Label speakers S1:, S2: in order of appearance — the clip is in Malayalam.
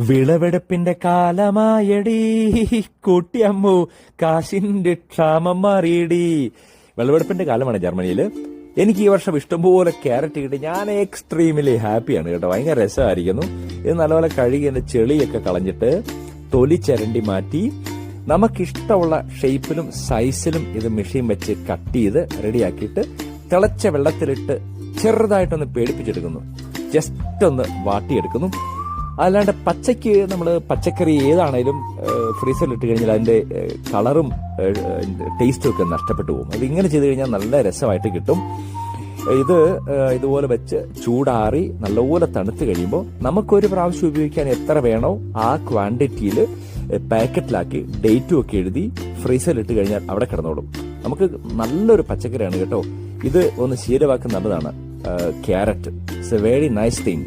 S1: വിളവെടുപ്പിന്റെ കാലമായടി. കൂട്ടിയമ്മു കാശിന്റെ ക്ഷാമം മാറിയടി. വിളവെടുപ്പിന്റെ കാലമാണ് ജർമ്മനിയിൽ എനിക്ക് ഈ വർഷം ഇഷ്ടംപോലെ ക്യാരറ്റ് കിട്ടി. ഞാൻ എക്സ്ട്രീമിലി ഹാപ്പിയാണ് കേട്ടോ. ഭയങ്കര രസമായിരിക്കുന്നു. ഇത് നല്ലപോലെ കഴുകി എന്റെ ചെളിയൊക്കെ കളഞ്ഞിട്ട് തൊലി ചരണ്ടി മാറ്റി. നമുക്കിഷ്ടമുള്ള ഷേപ്പിലും സൈസിലും ഇത് മെഷീൻ വെച്ച് കട്ട് ചെയ്ത് റെഡിയാക്കിയിട്ട് തിളച്ച വെള്ളത്തിലിട്ട് ചെറുതായിട്ടൊന്ന് പേടിപ്പിച്ചെടുക്കുന്നു. ജസ്റ്റ് ഒന്ന് വാട്ടിയെടുക്കുന്നു. അല്ലാണ്ട് പച്ചയ്ക്ക് നമ്മൾ പച്ചക്കറി ഏതാണേലും ഫ്രീസറിൽ ഇട്ട് കഴിഞ്ഞാൽ അതിന്റെ കളറും ടേസ്റ്റും ഒക്കെ നഷ്ടപ്പെട്ടു പോകും. അത് ഇങ്ങനെ ചെയ്ത് കഴിഞ്ഞാൽ നല്ല രസമായിട്ട് കിട്ടും. ഇത് ഇതുപോലെ വെച്ച് ചൂടാറി നല്ലപോലെ തണുത്ത് കഴിയുമ്പോൾ നമുക്കൊരു പ്രാവശ്യം ഉപയോഗിക്കാൻ എത്ര വേണോ ആ ക്വാണ്ടിറ്റിയിൽ പാക്കറ്റിലാക്കി ഡേറ്റും ഒക്കെ എഴുതി ഫ്രീസറിൽ ഇട്ട് കഴിഞ്ഞാൽ അവിടെ കിടന്നോളും. നമുക്ക് നല്ലൊരു പച്ചക്കറിയാണ് കേട്ടോ. ഇത് ഒന്ന് ശീലമാക്കുന്ന നല്ലതാണ് carrot. It's a very nice thing